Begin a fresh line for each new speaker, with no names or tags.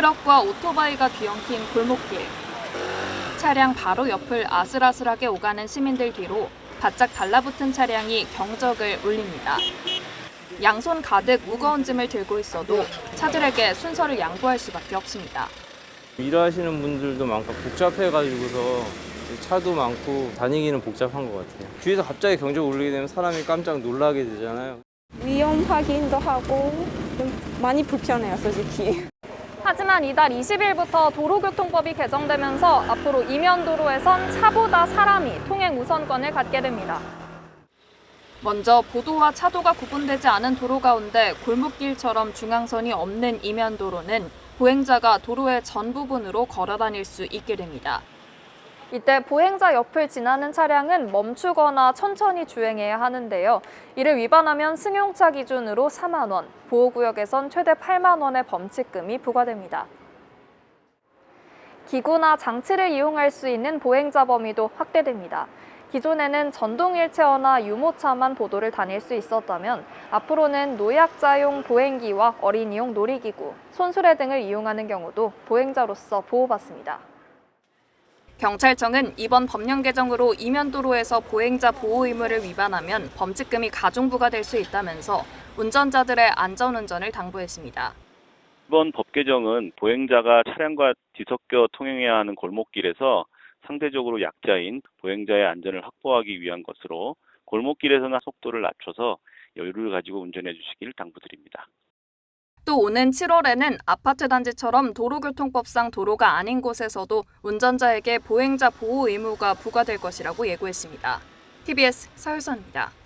트럭과 오토바이가 뒤엉킨 골목길. 차량 바로 옆을 아슬아슬하게 오가는 시민들 뒤로 바짝 달라붙은 차량이 경적을 울립니다. 양손 가득 무거운 짐을 들고 있어도 차들에게 순서를 양보할 수밖에 없습니다.
일하시는 분들도 많고 복잡해가지고서 차도 많고 다니기는 복잡한 것 같아요. 뒤에서 갑자기 경적 울리게 되면 사람이 깜짝 놀라게 되잖아요.
위험하기도 하고 좀 많이 불편해요, 솔직히.
하지만 이달 20일부터 도로교통법이 개정되면서 앞으로 이면도로에선 차보다 사람이 통행 우선권을 갖게 됩니다.
먼저 보도와 차도가 구분되지 않은 도로 가운데 골목길처럼 중앙선이 없는 이면도로는 보행자가 도로의 전 부분으로 걸어 다닐 수 있게 됩니다.
이때 보행자 옆을 지나는 차량은 멈추거나 천천히 주행해야 하는데요. 이를 위반하면 승용차 기준으로 4만 원, 보호구역에선 최대 8만 원의 범칙금이 부과됩니다. 기구나 장치를 이용할 수 있는 보행자 범위도 확대됩니다. 기존에는 전동 휠체어나 유모차만 보도를 다닐 수 있었다면 앞으로는 노약자용 보행기와 어린이용 놀이기구, 손수레 등을 이용하는 경우도 보행자로서 보호받습니다.
경찰청은 이번 법령 개정으로 이면도로에서 보행자 보호 의무를 위반하면 범칙금이 가중부가 될 수 있다면서 운전자들의 안전운전을 당부했습니다.
이번 법 개정은 보행자가 차량과 뒤섞여 통행해야 하는 골목길에서 상대적으로 약자인 보행자의 안전을 확보하기 위한 것으로 골목길에서는 속도를 낮춰서 여유를 가지고 운전해 주시길 당부드립니다.
또 오는 7월에는 아파트 단지처럼 도로교통법상 도로가 아닌 곳에서도 운전자에게 보행자 보호 의무가 부과될 것이라고 예고했습니다. TBS 서유선입니다.